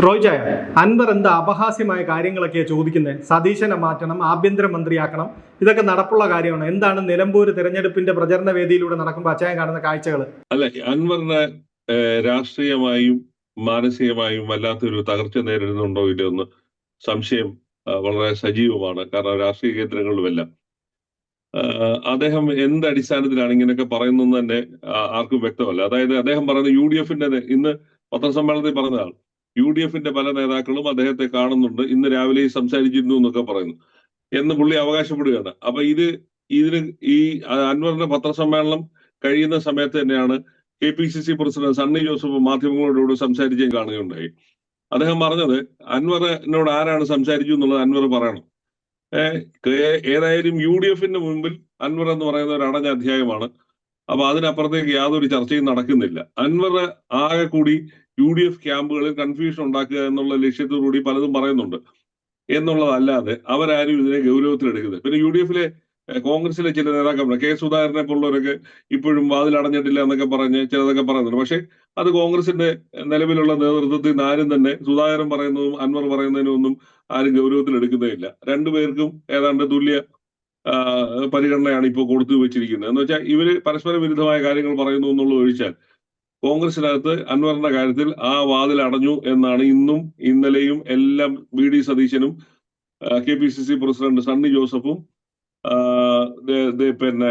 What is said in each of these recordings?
റോയ്ജായ അൻവർ എന്താ അപഹാസ്യമായ കാര്യങ്ങളൊക്കെയാണ് ചോദിക്കുന്നത് സതീശനെ മാറ്റണം ആഭ്യന്തരമന്ത്രിയാക്കണം ഇതൊക്കെ നടപ്പുള്ള കാര്യമാണ്. എന്താണ് നിലമ്പൂർ തെരഞ്ഞെടുപ്പിന്റെ പ്രചരണ വേദിയിലൂടെ നടക്കുമ്പോൾ അച്ചായൻ കാണുന്ന കാഴ്ചകൾ അല്ല അൻവറിന് രാഷ്ട്രീയമായും മാനസികമായും വല്ലാത്തൊരു തകർച്ച നേരിടുന്നുണ്ടോ ഇല്ലയോ എന്ന് സംശയം വളരെ സജീവമാണ്. കാരണം രാഷ്ട്രീയ കേന്ദ്രങ്ങളിലുമെല്ലാം. അദ്ദേഹം എന്ത് അടിസ്ഥാനത്തിലാണ് ഇങ്ങനെയൊക്കെ പറയുന്നതെന്ന് തന്നെ ആർക്കും വ്യക്തമല്ല. അതായത് അദ്ദേഹം പറയുന്നത് യു ഡി എഫിന്റെ ഇന്ന് പത്രസമ്മേളനത്തിൽ പറഞ്ഞതാണ്. യു ഡി എഫിന്റെ പല നേതാക്കളും അദ്ദേഹത്തെ കാണുന്നുണ്ട്. ഇന്ന് രാവിലെ സംസാരിച്ചിരുന്നു എന്നൊക്കെ പറയുന്നു. എന്ന് പുള്ളി അവകാശപ്പെടുകയാണ്. അപ്പൊ ഇത് ഇതിന് ഈ അൻവറിന്റെ പത്രസമ്മേളനം കഴിയുന്ന സമയത്ത് തന്നെയാണ് K P C C president Sunny Joseph മാധ്യമങ്ങളോട് സംസാരിച്ച് കാണുകയുണ്ടായി. അദ്ദേഹം പറഞ്ഞത് അൻവറിനോട് ആരാണ് സംസാരിച്ചു എന്നുള്ളത് അൻവർ പറയണം. ഏതായാലും യു ഡി എഫിന്റെ മുമ്പിൽ അൻവർ എന്ന് പറയുന്ന ഒരു അടഞ്ഞ അധ്യായമാണ്. അപ്പൊ അതിനപ്പുറത്തേക്ക് യാതൊരു ചർച്ചയും നടക്കുന്നില്ല. അൻവർ ആകെ കൂടി യു ഡി എഫ് ക്യാമ്പുകളിൽ കൺഫ്യൂഷൻ ഉണ്ടാക്കുക എന്നുള്ള ലക്ഷ്യത്തോടുകൂടി പലതും പറയുന്നുണ്ട്. എന്നുള്ളതല്ലാതെ അവരാരും ഇതിനെ ഗൗരവത്തിലെടുക്കുന്നത് പിന്നെ യു ഡി എഫിലെ കോൺഗ്രസിലെ ചില നേതാക്കന്മാർ കെ സുധാകരനെ പോലുള്ളവരൊക്കെ ഇപ്പോഴും വാതിൽ അടഞ്ഞിട്ടില്ല എന്നൊക്കെ പറഞ്ഞ് ചിലതൊക്കെ പറയുന്നുണ്ട്. പക്ഷെ അത് കോൺഗ്രസിന്റെ നിലവിലുള്ള നേതൃത്വത്തിൽ നിന്ന് ആരും തന്നെ സുധാകരൻ പറയുന്നതും അൻവർ പറയുന്നതിനും ഒന്നും ആരും ഗൗരവത്തിൽ എടുക്കുന്നേയില്ല രണ്ടുപേർക്കും ഏതാണ്ട് തുല്യ പരിഗണനയാണ് ഇപ്പോൾ കൊടുത്തു വെച്ചിരിക്കുന്നത്. എന്ന് വെച്ചാൽ ഇവർ പരസ്പര വിരുദ്ധമായ കാര്യങ്ങൾ പറയുന്നു എന്നുള്ളത് ഒഴിച്ചാൽ കോൺഗ്രസിനകത്ത് അൻവറിന്റെ കാര്യത്തിൽ ആ വാതിൽ അടഞ്ഞു എന്നാണ് ഇന്നും ഇന്നലെയും എല്ലാം വി ഡി സതീശനും K P C C president Sunny ജോസഫും പിന്നെ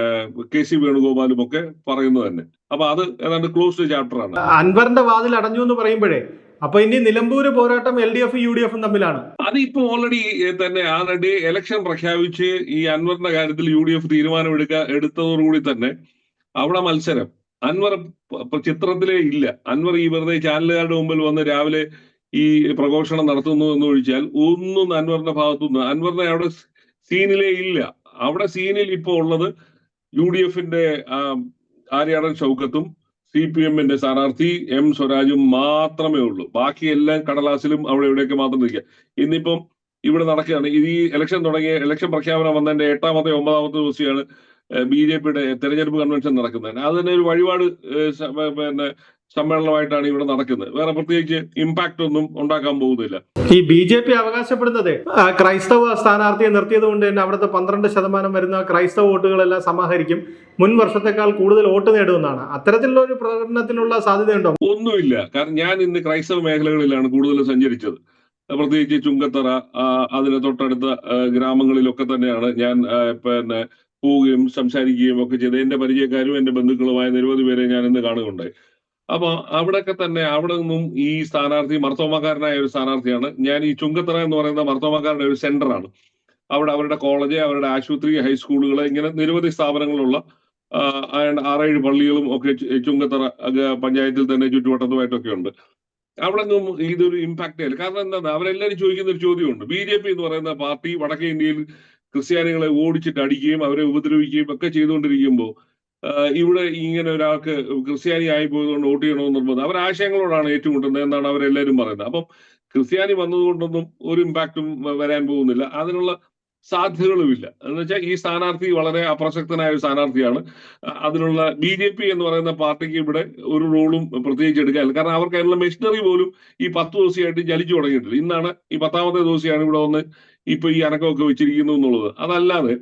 കെ സി വേണുഗോപാലും ഒക്കെ പറയുന്നത് തന്നെ. അപ്പൊ അത് ഏതാണ്ട് ക്ലോസ്ഡ് ചാപ്റ്റർ ആണ്. അൻവറിന്റെ വാതിൽ അടഞ്ഞു എന്ന് പറയുമ്പോഴേ അപ്പൊ ഇനി നിലമ്പൂര് പോരാട്ടം എൽ ഡി എഫും യു ഡി എഫും തമ്മിലാണ്. അതിപ്പോ ഓൾറെഡി തന്നെ ആൾറെഡി ഇലക്ഷൻ പ്രഖ്യാപിച്ച് ഈ അൻവറിന്റെ കാര്യത്തിൽ യു ഡി എഫ് തീരുമാനം എടുക്ക എടുത്തതോടുകൂടി തന്നെ അവിടെ മത്സരം. അൻവർ ചിത്രത്തിലേ ഇല്ല. അൻവർ ഈ വെറുതെ ചാനലുകാരുടെ മുമ്പിൽ വന്ന് രാവിലെ ഈ പ്രഘോഷണം നടത്തുന്നു എന്ന് ഒഴിച്ചാൽ ഒന്നും അൻവറിന്റെ ഭാഗത്തുനിന്ന് അൻവറിനെ അവിടെ സീനിലേ ഇല്ല. അവിടെ സീനിൽ ഇപ്പോൾ ഉള്ളത് യു ഡി എഫിന്റെ ആര്യാടൻ ഷൗക്കത്തും സി പി എമ്മിന്റെ സ്ഥാനാർത്ഥി എം സ്വരാജും മാത്രമേ ഉള്ളൂ. ബാക്കി എല്ലാം കടലാസിലും അവിടെ ഇവിടെയൊക്കെ മാത്രം നിൽക്കുക. ഇന്നിപ്പം ഇവിടെ നടക്കുകയാണ്. ഇത് ഈ ഇലക്ഷൻ തുടങ്ങിയ ഇലക്ഷൻ പ്രഖ്യാപനം വന്നതിന്റെ എട്ടാമത്തെ ഒമ്പതാമത്തെ ദിവസമാണ് ബി ജെ പിയുടെ തെരഞ്ഞെടുപ്പ് കൺവെൻഷൻ നടക്കുന്നതിന് അത് തന്നെ ഒരു വഴിപാട് പിന്നെ സമ്മേളനമായിട്ടാണ് ഇവിടെ നടക്കുന്നത്. വേറെ പ്രത്യേകിച്ച് ഇമ്പാക്ട് ഒന്നും ഉണ്ടാക്കാൻ പോകുന്നില്ല. ഈ ബി ജെ പി അവകാശപ്പെടുന്നത് ക്രൈസ്തവ സ്ഥാനാർത്ഥിയെ നിർത്തിയത് കൊണ്ട് തന്നെ അവിടുത്തെ പന്ത്രണ്ട് ശതമാനം വരുന്ന ക്രൈസ്തവ വോട്ടുകളെല്ലാം സമാഹരിക്കും. മുൻ വർഷത്തെക്കാൾ കൂടുതൽ വോട്ട് നേടുമെന്നാണ്. അത്തരത്തിലുള്ള ഒരു പ്രകടനത്തിനുള്ള സാധ്യതയുണ്ടോ? ഒന്നുമില്ല. കാരണം ഞാൻ ഇന്ന് ക്രൈസ്തവ മേഖലകളിലാണ് കൂടുതൽ സഞ്ചരിച്ചത്. പ്രത്യേകിച്ച് ചുങ്കത്തറ അതിന് തൊട്ടടുത്ത ഗ്രാമങ്ങളിലൊക്കെ തന്നെയാണ് ഞാൻ പിന്നെ പോവുകയും സംസാരിക്കുകയും ഒക്കെ ചെയ്ത് എന്റെ പരിചയക്കാരും എന്റെ ബന്ധുക്കളുമായ നിരവധി പേരെ ഞാൻ ഇന്ന് കാണുകയുണ്ടായി അപ്പൊ അവിടെയൊക്കെ തന്നെ അവിടെ നിന്നും ഈ സ്ഥാനാർത്ഥി മർത്തോമക്കാരനായ ഒരു സ്ഥാനാർത്ഥിയാണ്. ഞാൻ ഈ ചുങ്കത്തറ എന്ന് പറയുന്ന മർത്തോമക്കാരുടെ ഒരു സെന്ററാണ്. അവിടെ അവരുടെ കോളേജ് അവരുടെ ആശുപത്രി ഹൈസ്കൂളുകൾ ഇങ്ങനെ നിരവധി സ്ഥാപനങ്ങളുള്ള ആറേഴ് പള്ളികളും ഒക്കെ ചുങ്കത്തറ പഞ്ചായത്തിൽ തന്നെ ചുറ്റുവട്ടത്തുമായിട്ടൊക്കെ ഉണ്ട്. അവിടെ നിന്നും ഇതൊരു ഇമ്പാക്ട് ആയില്ല കാരണം എന്താണ്? അവരെല്ലാവരും ചോദിക്കുന്ന ഒരു ചോദ്യമുണ്ട്. ബി ജെ പി എന്ന് പറയുന്ന പാർട്ടി വടക്കേ ഇന്ത്യയിൽ ക്രിസ്ത്യാനികളെ ഓടിച്ചിട്ട് അടിക്കുകയും അവരെ ഉപദ്രവിക്കുകയും ഒക്കെ ചെയ്തുകൊണ്ടിരിക്കുമ്പോൾ ഇവിടെ ഇങ്ങനെ ഒരാൾക്ക് ക്രിസ്ത്യാനി ആയി പോയതുകൊണ്ട് വോട്ട് ചെയ്യണമെന്ന് നിർബന്ധം. അവർ ആശയങ്ങളോടാണ് ഏറ്റുമുട്ടുന്നത് എന്നാണ് അവരെല്ലാവരും പറയുന്നത്. അപ്പം ക്രിസ്ത്യാനി വന്നതുകൊണ്ടൊന്നും ഒരു ഇമ്പാക്റ്റും വരാൻ പോകുന്നില്ല. അതിനുള്ള സാധ്യതകളുമില്ല. എന്ന് വെച്ചാൽ ഈ സ്ഥാനാർത്ഥി വളരെ അപ്രസക്തനായ ഒരു സ്ഥാനാർത്ഥിയാണ്. അതിനുള്ള ബി ജെ പി എന്ന് പറയുന്ന പാർട്ടിക്ക് ഇവിടെ ഒരു റോളും പ്രത്യേകിച്ച് എടുക്കാനില്ല കാരണം അവർക്ക് അതിനുള്ള മെഷീനറി പോലും ഈ പത്ത് ദിവസമായിട്ട് ചലിച്ചു തുടങ്ങിയിട്ടില്ല. ഇന്നാണ് ഈ പത്താമത്തെ ദിവസമാണ് ഇവിടെ വന്ന് ഇപ്പൊ ഈ അനക്കമൊക്കെ വെച്ചിരിക്കുന്നു എന്നുള്ളത്. അതല്ലാതെ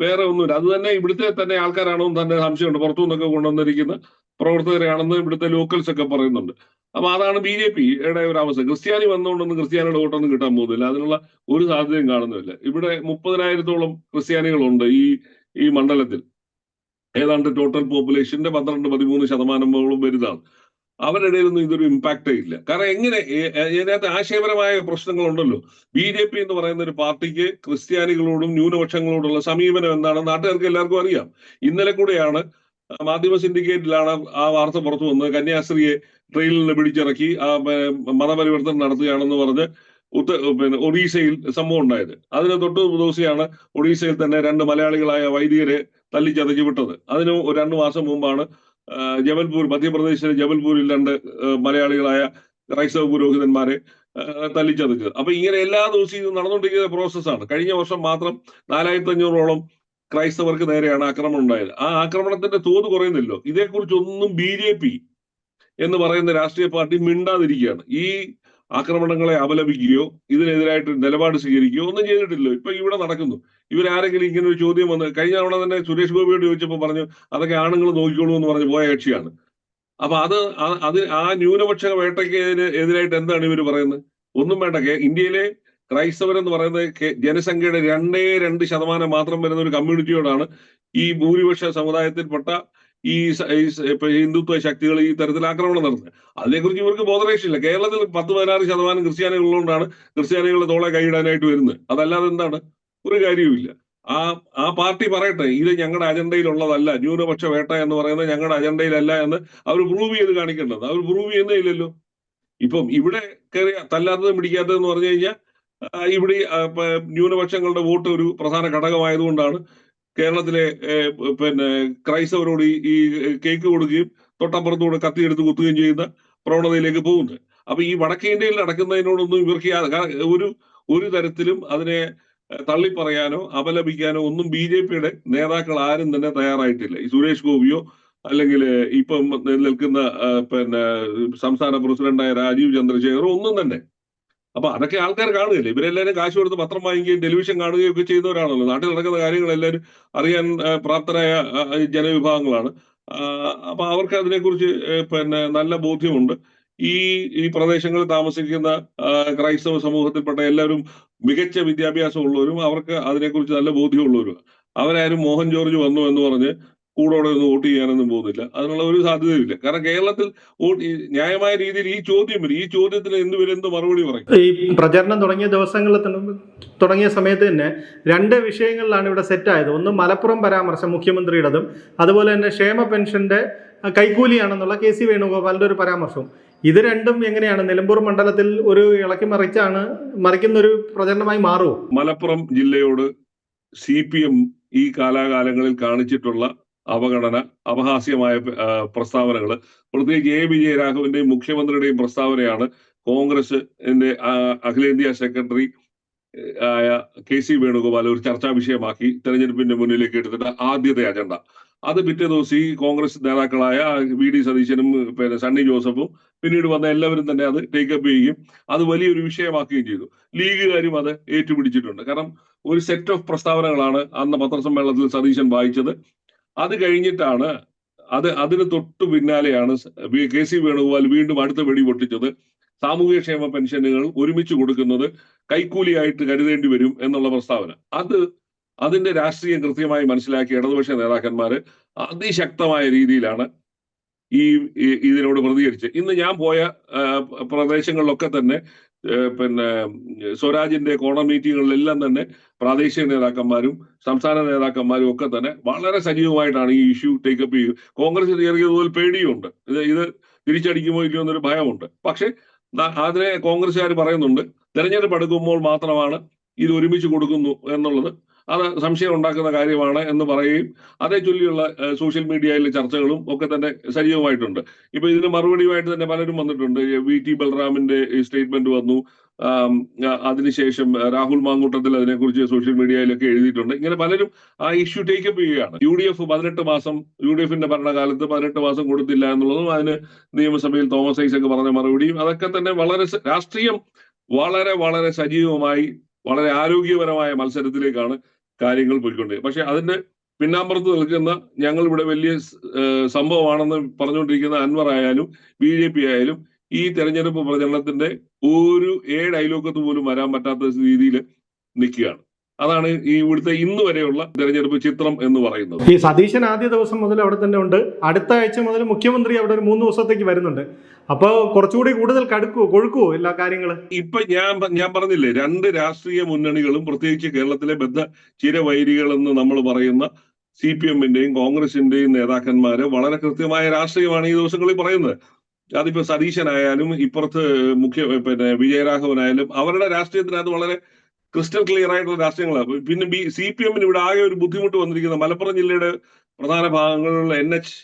വേറെ ഒന്നുമില്ല. അത് തന്നെ ഇവിടുത്തെ തന്നെ ആൾക്കാരാണോ എന്ന് തന്നെ സംശയമുണ്ട്. പുറത്തു നിന്നൊക്കെ കൊണ്ടുവന്നിരിക്കുന്ന പ്രവർത്തകരാണെന്ന് ഇവിടുത്തെ ലോക്കൽസ് ഒക്കെ പറയുന്നുണ്ട്. അപ്പൊ അതാണ് ബി ജെ പിയുടെ ഒരു അവസ്ഥ. ക്രിസ്ത്യാനി വന്നുകൊണ്ടൊന്നും ക്രിസ്ത്യാനിയുടെ വോട്ടൊന്നും കിട്ടാൻ പോകുന്നില്ല. അതിനുള്ള ഒരു സാധ്യതയും കാണുന്നില്ല. ഇവിടെ മുപ്പതിനായിരത്തോളം ക്രിസ്ത്യാനികളുണ്ട് ഈ ഈ മണ്ഡലത്തിൽ. ഏതാണ്ട് ടോട്ടൽ പോപ്പുലേഷന്റെ പന്ത്രണ്ട് പതിമൂന്ന് ശതമാനമോളം വലുതാണ്. അവരുടെ ഇടയിലൊന്നും ഇതൊരു ഇമ്പാക്റ്റേ ഇല്ല കാരണം എങ്ങനെ ഇതിനകത്ത് ആശയപരമായ പ്രശ്നങ്ങളുണ്ടല്ലോ. ബി ജെ പി എന്ന് പറയുന്ന ഒരു പാർട്ടിക്ക് ക്രിസ്ത്യാനികളോടും ന്യൂനപക്ഷങ്ങളോടുള്ള സമീപനം എന്താണ് നാട്ടുകാർക്ക് എല്ലാവർക്കും അറിയാം. ഇന്നലെ കൂടെയാണ് മാധ്യമ സിൻഡിക്കേറ്റിലാണ് ആ വാർത്ത പുറത്തു വന്നത്. കന്യാസ്ത്രീയെ ട്രെയിനിൽ നിന്ന് പിടിച്ചിറക്കി ആ മതപരിവർത്തനം നടത്തുകയാണെന്ന് പറഞ്ഞ് ഉത്ത പിന്നെ ഒഡീസയിൽ സംഭവം ഉണ്ടായത്. അതിന് തൊട്ട് ദിവസമാണ് ഒഡീസയിൽ തന്നെ രണ്ട് മലയാളികളായ വൈദികരെ തല്ലിച്ചതച്ചു വിട്ടത്. അതിന് രണ്ടു മാസം മുമ്പാണ് ജബൽപൂർ മധ്യപ്രദേശിലെ ജബൽപൂരിൽ രണ്ട് മലയാളികളായ ക്രൈസ്തവ പുരോഹിതന്മാരെ തല്ലിച്ചതച്ചത് അപ്പൊ ഇങ്ങനെ എല്ലാ ദിവസവും ഇത് നടന്നുകൊണ്ടിരിക്കുന്ന പ്രോസസ്സാണ്. കഴിഞ്ഞ വർഷം മാത്രം നാലായിരത്തി അഞ്ഞൂറോളം ക്രൈസ്തവർക്ക് നേരെയാണ് ആക്രമണം ഉണ്ടായത്. ആ ആക്രമണത്തിന്റെ തോത് കുറയുന്നില്ലോ. ഇതേക്കുറിച്ചൊന്നും ബി ജെ പി എന്ന് പറയുന്ന രാഷ്ട്രീയ പാർട്ടി മിണ്ടാതിരിക്കുകയാണ്. ഈ ആക്രമണങ്ങളെ അപലപിക്കുകയോ ഇതിനെതിരായിട്ട് നിലപാട് സ്വീകരിക്കുകയോ ഒന്നും ചെയ്തിട്ടില്ല. ഇപ്പൊ ഇവിടെ നടക്കുന്നു. ഇവരാരെങ്കിലും ഇങ്ങനെ ഒരു ചോദ്യം വന്ന് കഴിഞ്ഞ തവണ തന്നെ സുരേഷ് ഗോപിയോട് ചോദിച്ചപ്പോൾ പറഞ്ഞു അതൊക്കെ ആണുങ്ങൾ നോക്കിക്കോളൂ എന്ന് പറഞ്ഞ് പോയ കക്ഷിയാണ്. അപ്പൊ അത് അത് ആ ന്യൂനപക്ഷ വേട്ടയ്ക്ക് എതിരെ- എതിരായിട്ട് എന്താണ് ഇവർ പറയുന്നത്? ഒന്നും വേണ്ട. ഇന്ത്യയിലെ ക്രൈസ്തവരെന്ന് പറയുന്നത് ജനസംഖ്യയുടെ രണ്ടേ രണ്ട് ശതമാനം മാത്രം വരുന്ന ഒരു കമ്മ്യൂണിറ്റിയോടാണ് ഈ ഭൂരിപക്ഷ സമുദായത്തിൽപ്പെട്ട ഈ ഹിന്ദുത്വ ശക്തികൾ ഈ തരത്തിൽ ആക്രമണം നടത്തുന്നത്. അതിനെക്കുറിച്ച് ഇവർക്ക് ബോധരക്ഷയില്ല കേരളത്തിൽ പത്ത് പതിനാറ് ശതമാനം ക്രിസ്ത്യാനികൾ ഉള്ളതുകൊണ്ടാണ് ക്രിസ്ത്യാനികളുടെ തോളെ കൈയിടാനായിട്ട് വരുന്നത്. അതല്ലാതെ എന്താണ്? ഒരു കാര്യവുമില്ല. ആ ആ പാർട്ടി പറയട്ടെ ഇത് ഞങ്ങളുടെ അജണ്ടയിലുള്ളതല്ല. ന്യൂനപക്ഷ വേട്ട എന്ന് പറയുന്നത് ഞങ്ങളുടെ അജണ്ടയിലല്ല എന്ന് അവർ പ്രൂവ് ചെയ്ത് കാണിക്കേണ്ടത്. അവർ പ്രൂവ് ചെയ്യുന്നേ ഇല്ലല്ലോ. ഇപ്പം ഇവിടെ കയറി തല്ലാത്തതും പിടിക്കാത്തതെന്ന് പറഞ്ഞു കഴിഞ്ഞാൽ ഇവിടെ ന്യൂനപക്ഷങ്ങളുടെ വോട്ട് ഒരു പ്രധാന ഘടകമായതുകൊണ്ടാണ് കേരളത്തിലെ പിന്നെ ക്രൈസ്തവരോട് ഈ- കേക്ക് കൊടുക്കുകയും തൊട്ടപ്പുറത്തൂടെ കത്തിയെടുത്ത് കുത്തുകയും ചെയ്യുന്ന പ്രവണതയിലേക്ക് പോകുന്നത് അപ്പൊ ഈ വടക്കേ ഇന്ത്യയിൽ നടക്കുന്നതിനോടൊന്നും ഇവർക്ക് ഒരു ഒരു തരത്തിലും അതിനെ തള്ളിപ്പറയാനോ അപലപിക്കാനോ ഒന്നും ബി ജെ പിയുടെ നേതാക്കൾ ആരും തന്നെ തയ്യാറായിട്ടില്ല. ഈ സുരേഷ് ഗോപിയോ അല്ലെങ്കിൽ ഇപ്പം നിൽക്കുന്ന പിന്നെ സംസ്ഥാന പ്രസിഡന്റായ രാജീവ് ചന്ദ്രശേഖറോ ഒന്നും തന്നെ. അപ്പൊ അതൊക്കെ ആൾക്കാർ കാണുകയല്ലേ? ഇവരെല്ലാവരും കാശ് കൊടുത്ത് പത്രം വാങ്ങിക്കുകയും ടെലിവിഷൻ കാണുകയും ഒക്കെ ചെയ്യുന്നവരാണല്ലോ. നാട്ടിൽ നടക്കുന്ന കാര്യങ്ങൾ എല്ലാവരും അറിയാൻ പ്രാപ്തരായ ജനവിഭാഗങ്ങളാണ്. അപ്പൊ അവർക്ക് അതിനെക്കുറിച്ച് പിന്നെ നല്ല ബോധ്യമുണ്ട്. ഈ ഈ പ്രദേശങ്ങളിൽ താമസിക്കുന്ന ക്രൈസ്തവ സമൂഹത്തിൽപ്പെട്ട എല്ലാവരും മികച്ച വിദ്യാഭ്യാസം ഉള്ളവരും അവർക്ക് അതിനെക്കുറിച്ച് നല്ല ബോധ്യമുള്ളവരും. അവരാരും മോഹൻ ജോർജ് വന്നു എന്ന് പറഞ്ഞ് കൂടോടെ ഒന്നും വോട്ട് ചെയ്യാനൊന്നും പോകുന്നില്ല. അതിനുള്ള ഒരു സാധ്യതയില്ല. കാരണം കേരളത്തിൽ ന്യായമായ രീതിയിൽ ഈ ചോദ്യം വരും. ഈ ചോദ്യത്തിന് എന്ത് വരും എന്ത് മറുപടി പറയും. ഈ പ്രചരണം തുടങ്ങിയ ദിവസങ്ങളിൽ തുടങ്ങിയ സമയത്ത് തന്നെ രണ്ട് വിഷയങ്ങളിലാണ് ഇവിടെ സെറ്റായത്. ഒന്ന് മലപ്പുറം പരാമർശം മുഖ്യമന്ത്രിയുടേതും അതുപോലെ തന്നെ ക്ഷേമ പെൻഷന്റെ കൈക്കൂലിയാണെന്നുള്ള കെ സി വേണുഗോപാലിന്റെ ഒരു പരാമർശവും. ഇത് രണ്ടും എങ്ങനെയാണ്? നിലമ്പൂർ മണ്ഡലത്തിൽ ഒരു ഇളക്കി മറിച്ചാണ് മറിക്കുന്ന ഒരു പ്രചരണമായി മാറുമോ? മലപ്പുറം ജില്ലയോട് സി പി എം ഈ കാലാകാലങ്ങളിൽ കാണിച്ചിട്ടുള്ള അവഗണന അപഹാസ്യമായ പ്രസ്താവനകൾ പ്രത്യേകിച്ച് എ വിജയരാഘവന്റെയും മുഖ്യമന്ത്രിയുടെയും പ്രസ്താവനയാണ് കോൺഗ്രസ് അഖിലേന്ത്യാ സെക്രട്ടറി ആയ കെ സി വേണുഗോപാൽ ഒരു ചർച്ചാ വിഷയമാക്കി തെരഞ്ഞെടുപ്പിന്റെ മുന്നിലേക്ക് എടുത്തിട്ട് ആദ്യത്തെ അജണ്ട. അത് പിറ്റേ ദിവസം ഈ കോൺഗ്രസ് നേതാക്കളായ വി ഡി സതീശനും പിന്നെ സണ്ണി ജോസഫും പിന്നീട് വന്ന എല്ലാവരും തന്നെ അത് ടേക്കപ്പ് ചെയ്യുകയും അത് വലിയൊരു വിഷയമാക്കുകയും ചെയ്തു. ലീഗുകാരും അത് ഏറ്റുപിടിച്ചിട്ടുണ്ട്. കാരണം ഒരു സെറ്റ് ഓഫ് പ്രസ്താവനകളാണ് അന്ന് പത്രസമ്മേളനത്തിൽ സതീശൻ വായിച്ചത്. അത് കഴിഞ്ഞിട്ടാണ് അത് അതിന് തൊട്ടു പിന്നാലെയാണ് കെ സി വേണുഗോപാൽ വീണ്ടും അടുത്ത വെടി പൊട്ടിച്ചത്. സാമൂഹ്യക്ഷേമ പെൻഷനുകൾ ഒരുമിച്ച് കൊടുക്കുന്നത് കൈക്കൂലിയായിട്ട് കരുതേണ്ടി വരും എന്നുള്ള പ്രസ്താവന. അത് അതിന്റെ രാഷ്ട്രീയം കൃത്യമായി മനസ്സിലാക്കിയ ഇടതുപക്ഷ നേതാക്കന്മാര് അതിശക്തമായ രീതിയിലാണ് ഈ ഇതിനോട് പ്രതികരിച്ച് ഇന്ന് ഞാൻ പോയ പ്രദേശങ്ങളിലൊക്കെ തന്നെ പിന്നെ സ്വരാജിന്റെ കോണ മീറ്റിങ്ങുകളിലെല്ലാം തന്നെ പ്രാദേശിക നേതാക്കന്മാരും സംസ്ഥാന നേതാക്കന്മാരും ഒക്കെ തന്നെ വളരെ സജീവമായിട്ടാണ് ഈ ഇഷ്യൂ ടേക്കപ്പ് ചെയ്യുക കോൺഗ്രസ് ചെറിയതുപോലെ പേടിയുണ്ട്. ഇത് ഇത് തിരിച്ചടിക്കുമോ ഇല്ലയോ എന്നൊരു ഭയമുണ്ട്. പക്ഷെ അതിനെ കോൺഗ്രസ്സുകാർ പറയുന്നുണ്ട് തെരഞ്ഞെടുപ്പ് അടുക്കുമ്പോൾ മാത്രമാണ് ഇത് ഒരുമിച്ച് കൊടുക്കുന്നു എന്നുള്ളത് അത് സംശയം ഉണ്ടാക്കുന്ന കാര്യമാണ് എന്ന് പറയുകയും അതേ ചൊല്ലിയുള്ള സോഷ്യൽ മീഡിയയിലെ ചർച്ചകളും ഒക്കെ തന്നെ സജീവമായിട്ടുണ്ട്. ഇപ്പൊ ഇതിന് മറുപടിയുമായിട്ട് തന്നെ പലരും വന്നിട്ടുണ്ട്. വി ടി ബൽറാമിന്റെ സ്റ്റേറ്റ്മെന്റ് വന്നു. അതിനുശേഷം രാഹുൽ മാങ്കൂട്ടത്തിൽ അതിനെക്കുറിച്ച് സോഷ്യൽ മീഡിയയിലൊക്കെ എഴുതിയിട്ടുണ്ട്. ഇങ്ങനെ പലരും ആ ഇഷ്യൂ ടേക്കപ്പ് ചെയ്യുകയാണ്. യു ഡി എഫ് പതിനെട്ട് മാസം യു ഡി എഫിന്റെ ഭരണകാലത്ത് പതിനെട്ട് മാസം കൊടുത്തില്ല എന്നുള്ളതും അതിന് നിയമസഭയിൽ തോമസ് ഐസക് പറഞ്ഞ മറുപടിയും അതൊക്കെ തന്നെ വളരെ രാഷ്ട്രീയം വളരെ വളരെ സജീവമായി വളരെ ആരോഗ്യപരമായ മത്സരത്തിലേക്കാണ് കാര്യങ്ങൾ പോയിക്കൊണ്ട്. പക്ഷെ അതിന്റെ പിന്നാമ്പുറത്ത് നിൽക്കുന്ന ഞങ്ങൾ ഇവിടെ വലിയ സംഭവമാണെന്ന് പറഞ്ഞുകൊണ്ടിരിക്കുന്ന അൻവർ ആയാലും ബി ജെ പി ആയാലും ഈ തെരഞ്ഞെടുപ്പ് പ്രചരണത്തിന്റെ ഒരു ഏഴ് അയലോക്കത്ത് പോലും വരാൻ പറ്റാത്ത രീതിയിൽ നിൽക്കുകയാണ്. അതാണ് ഈ ഇവിടുത്തെ ഇന്ന് വരെയുള്ള തെരഞ്ഞെടുപ്പ് ചിത്രം എന്ന് പറയുന്നത്. ഈ സതീശൻ ആദ്യ ദിവസം മുതൽ അവിടെ തന്നെ ഉണ്ട്. അടുത്ത ആഴ്ച മുതൽ മുഖ്യമന്ത്രി അവിടെ ഒരു മൂന്ന് ദിവസത്തേക്ക് വരുന്നുണ്ട്. അപ്പോൾ കുറച്ചുകൂടി കൂടുതൽ കടുക്കുവോ കൊഴുക്കുവോ എല്ലാ കാര്യങ്ങളും? ഇപ്പൊ ഞാൻ ഞാൻ പറഞ്ഞില്ലേ രണ്ട് രാഷ്ട്രീയ മുന്നണികളും പ്രത്യേകിച്ച് കേരളത്തിലെ ബദ്ധ ചിരവൈരികളെന്ന് നമ്മൾ പറയുന്ന സി പി എമ്മിന്റെയും കോൺഗ്രസിന്റെയും നേതാക്കന്മാര് വളരെ കൃത്യമായ രാഷ്ട്രീയമാണ് ഈ ദിവസങ്ങളിൽ പറയുന്നത്. അതിപ്പോ സതീശനായാലും ഇപ്പുറത്ത് മുഖ്യ പിന്നെ വിജയരാഘവനായാലും അവരുടെ രാഷ്ട്രീയത്തിനകത്ത് വളരെ ക്രിസ്റ്റൽ ക്ലിയർ ആയിട്ടുള്ള രാഷ്ട്രീയങ്ങളാണ് പിന്നെ ബി സി പി എമ്മിന് ഇവിടെ ആകെ ഒരു ബുദ്ധിമുട്ട് വന്നിരിക്കുന്നത് മലപ്പുറം ജില്ലയുടെ പ്രധാന ഭാഗങ്ങളിലുള്ള എൻ എച്ച്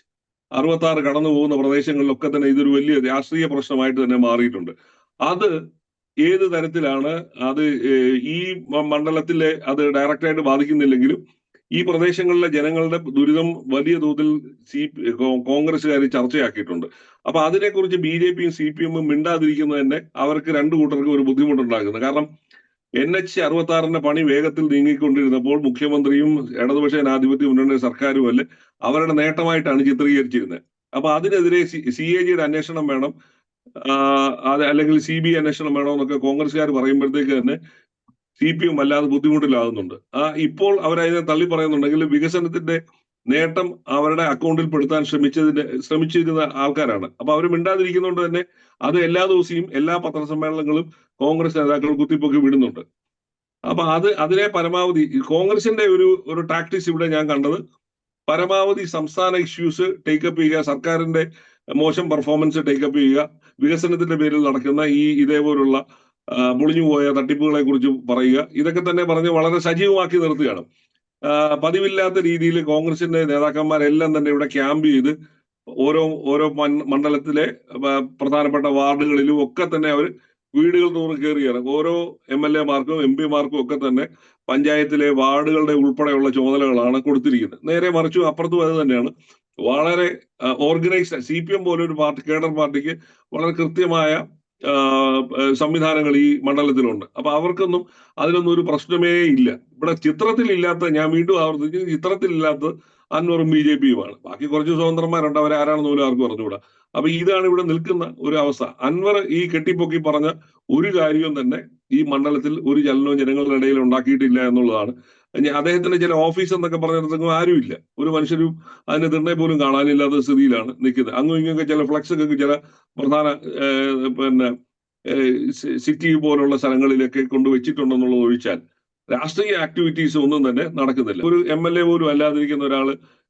അറുപത്തി ആറ് കടന്നു പോകുന്ന പ്രദേശങ്ങളിലൊക്കെ തന്നെ ഇതൊരു വലിയ രാഷ്ട്രീയ പ്രശ്നമായിട്ട് തന്നെ മാറിയിട്ടുണ്ട്. അത് ഏത് തരത്തിലാണ്? അത് ഈ മണ്ഡലത്തിലെ അത് ഡയറക്റ്റായിട്ട് ബാധിക്കുന്നില്ലെങ്കിലും ഈ പ്രദേശങ്ങളിലെ ജനങ്ങളുടെ ദുരിതം വലിയ തോതിൽ സി കോൺഗ്രസ്സുകാർ ചർച്ചയാക്കിയിട്ടുണ്ട്. അപ്പൊ അതിനെക്കുറിച്ച് ബി ജെ പിയും സി പി എമ്മും മിണ്ടാതിരിക്കുന്നത് തന്നെ അവർക്ക് രണ്ടു കൂട്ടർക്കും ഒരു ബുദ്ധിമുട്ടുണ്ടാക്കുന്നത്. കാരണം എൻ എച്ച് അറുപത്തി ആറിന്റെ പണി വേഗത്തിൽ നീങ്ങിക്കൊണ്ടിരുന്നപ്പോൾ മുഖ്യമന്ത്രിയും ഇടതുപക്ഷ ജനാധിപത്യ മുന്നണി സർക്കാരും അല്ലെ അവരുടെ നേട്ടമായിട്ടാണ് ചിത്രീകരിച്ചിരുന്നത്. അപ്പൊ അതിനെതിരെ സി എ ജിയുടെ അന്വേഷണം വേണം അല്ലെങ്കിൽ സി ബി അന്വേഷണം വേണം എന്നൊക്കെ കോൺഗ്രസ്സുകാർ പറയുമ്പോഴത്തേക്ക് തന്നെ സി പി എം വല്ലാതെ ബുദ്ധിമുട്ടിലാകുന്നുണ്ട്. ആ ഇപ്പോൾ അവരതിനെ തള്ളി പറയുന്നുണ്ടെങ്കിൽ വികസനത്തിന്റെ നേട്ടം അവരുടെ അക്കൗണ്ടിൽ പെടുത്താൻ ശ്രമിച്ചതിന്റെ ശ്രമിച്ചിരുന്ന ആൾക്കാരാണ്. അപ്പൊ അവർ മിണ്ടാതിരിക്കുന്നതുകൊണ്ട് തന്നെ അത് എല്ലാ ദിവസവും എല്ലാ പത്രസമ്മേളനങ്ങളും കോൺഗ്രസ് നേതാക്കൾ കുത്തിപ്പൊക്കി വിടുന്നുണ്ട്. അപ്പൊ അത് അതിനെ പരമാവധി കോൺഗ്രസിന്റെ ഒരു ഒരു ടാക്ടിക്സ് ഇവിടെ ഞാൻ കണ്ടത് പരമാവധി സംസ്ഥാന ഇഷ്യൂസ് ടേക്കപ്പ് ചെയ്യുക സർക്കാരിന്റെ മോശം പെർഫോമൻസ് ടേക്കപ്പ് ചെയ്യുക വികസനത്തിന്റെ പേരിൽ നടക്കുന്ന ഈ ഇതേപോലുള്ള പൊളിഞ്ഞുപോയ തട്ടിപ്പുകളെ കുറിച്ച് പറയുക ഇതൊക്കെ തന്നെ പറഞ്ഞ് വളരെ സജീവമാക്കി നിർത്തുകയാണ്. പതിവില്ലാത്ത രീതിയിൽ കോൺഗ്രസിന്റെ നേതാക്കന്മാരെല്ലാം തന്നെ ഇവിടെ ക്യാമ്പ് ചെയ്ത് ഓരോ ഓരോ മണ്ഡലത്തിലെ പ്രധാനപ്പെട്ട വാർഡുകളിലും ഒക്കെ തന്നെ അവർ വീടുകൾ തോറും കയറിയാണ്. ഓരോ എം എൽ എമാർക്കും എം പിമാർക്കും ഒക്കെ തന്നെ പഞ്ചായത്തിലെ വാർഡുകളുടെ ഉൾപ്പെടെയുള്ള ചുമതലകളാണ് കൊടുത്തിരിക്കുന്നത്. നേരെ മറിച്ചു അപ്പുറത്തും അത് തന്നെയാണ്. വളരെ ഓർഗനൈസ്ഡ് സി പി എം പോലെ ഒരു പാർട്ടി കേഡർ പാർട്ടിക്ക് വളരെ കൃത്യമായ സംവിധാനങ്ങൾ ഈ മണ്ഡലത്തിലുണ്ട്. അപ്പൊ അവർക്കൊന്നും അതിനൊന്നും ഒരു പ്രശ്നമേ ഇല്ല. ഇവിടെ ചിത്രത്തിലില്ലാത്ത ഞാൻ വീണ്ടും ആവർത്തിക്കുന്നു ചിത്രത്തിലില്ലാത്ത അൻവറും ബി ജെ പിയുമാണ്. ബാക്കി കുറച്ച് സ്വതന്ത്രന്മാരുണ്ട് അവർ ആരാണെന്ന് പോലും ആർക്കും അറിഞ്ഞുകൂടാ. അപ്പൊ ഇതാണ് ഇവിടെ നിൽക്കുന്ന ഒരു അവസ്ഥ. അൻവർ ഈ കെട്ടിപ്പൊക്കി പറഞ്ഞ ഒരു കാര്യവും തന്നെ ഈ മണ്ഡലത്തിൽ ഒരു ചലനവും ജനങ്ങളുടെ ഇടയിൽ ഉണ്ടാക്കിയിട്ടില്ല എന്നുള്ളതാണ്. അദ്ദേഹത്തിന്റെ ചില ഓഫീസ് എന്നൊക്കെ പറഞ്ഞിടത്തെങ്കിലും ആരുമില്ല. ഒരു മനുഷ്യരും അതിന്റെ നിർണയം പോലും കാണാനില്ലാത്ത സ്ഥിതിയിലാണ് നിൽക്കുന്നത്. അങ്ങും ഇങ്ങൊക്കെ ചില ഫ്ലക്സ് ഒക്കെ ചില പ്രധാന പിന്നെ സിറ്റി പോലുള്ള സ്ഥലങ്ങളിലൊക്കെ കൊണ്ടുവച്ചിട്ടുണ്ടെന്നുള്ളത് ഒഴിച്ചാൽ രാഷ്ട്രീയ ആക്ടിവിറ്റീസ് ഒന്നും തന്നെ നടക്കുന്നില്ല. ഒരു എം എൽ എ പോലും അല്ലാതിരിക്കുന്ന ഒരാൾ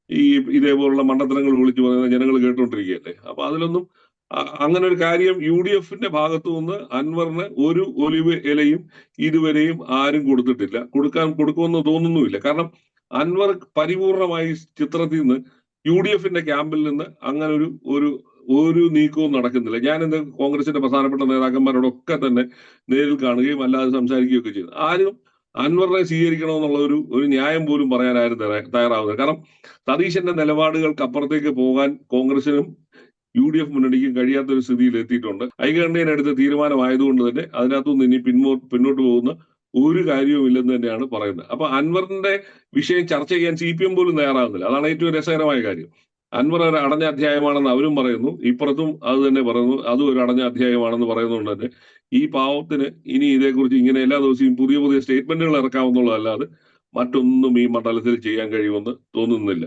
ഈ ഇതേപോലുള്ള മണ്ഡലങ്ങൾ വിളിച്ചു പറയുന്ന ജനങ്ങൾ കേട്ടുകൊണ്ടിരിക്കുകയല്ലേ അപ്പൊ അതിലൊന്നും അങ്ങനെ ഒരു കാര്യം യു ഡി എഫിന്റെ ഭാഗത്തു നിന്ന് അൻവറിന് ഒരു ഒലിവ് ഇലയും ഇതുവരെയും ആരും കൊടുത്തിട്ടില്ല. കൊടുക്കാൻ കൊടുക്കുമെന്ന് തോന്നുന്നുമില്ല. കാരണം അൻവർ പരിപൂർണമായി ചിത്രത്തിൽ നിന്ന് യു ഡി എഫിന്റെ ക്യാമ്പിൽ നിന്ന് അങ്ങനെ ഒരു ഒരു ഒരു നീക്കവും നടക്കുന്നില്ല. ഞാൻ ഇന്ന് കോൺഗ്രസിന്റെ പ്രധാനപ്പെട്ട നേതാക്കന്മാരോടൊക്കെ തന്നെ നേരിൽ കാണുകയും അല്ലാതെ സംസാരിക്കുകയും ഒക്കെ ചെയ്തു. ആരും അൻവറിനെ സ്വീകരിക്കണമെന്നുള്ള ഒരു ഒരു ന്യായം പോലും പറയാൻ ആരും തയ്യാറാവുന്നില്ല. കാരണം സതീശന്റെ നിലപാടുകൾക്ക് അപ്പുറത്തേക്ക് പോകാൻ കോൺഗ്രസിനും യു ഡി എഫ് മുന്നണിക്കും കഴിയാത്ത ഒരു സ്ഥിതിയിൽ എത്തിയിട്ടുണ്ട്. ഐകകണ്ഠ്യേന എടുത്ത തീരുമാനമായതുകൊണ്ട് തന്നെ അതിനകത്തുനിന്ന് ഇനി പിന്മോ പിന്നോട്ട് പോകുന്ന ഒരു കാര്യവും ഇല്ലെന്ന് തന്നെയാണ് പറയുന്നത്. അപ്പൊ അൻവറിന്റെ വിഷയം ചർച്ച ചെയ്യാൻ സി പി എം പോലും തയ്യാറാകുന്നില്ല. അതാണ് ഏറ്റവും രസകരമായ കാര്യം. അൻവർ ഒരു അടഞ്ഞ അധ്യായമാണെന്ന് അവരും പറയുന്നു. ഇപ്പുറത്തും അത് തന്നെ പറയുന്നു. അതും ഒരു അടഞ്ഞ അധ്യായമാണെന്ന് പറയുന്നുണ്ട് തന്നെ ഈ പാവത്തിന് ഇനി ഇതേക്കുറിച്ച് ഇങ്ങനെ എല്ലാ ദിവസവും പുതിയ പുതിയ സ്റ്റേറ്റ്മെന്റുകൾ ഇറക്കാവുന്നുള്ളതല്ലാതെ മറ്റൊന്നും ഈ മണ്ഡലത്തിൽ ചെയ്യാൻ കഴിയുമെന്ന് തോന്നുന്നില്ല.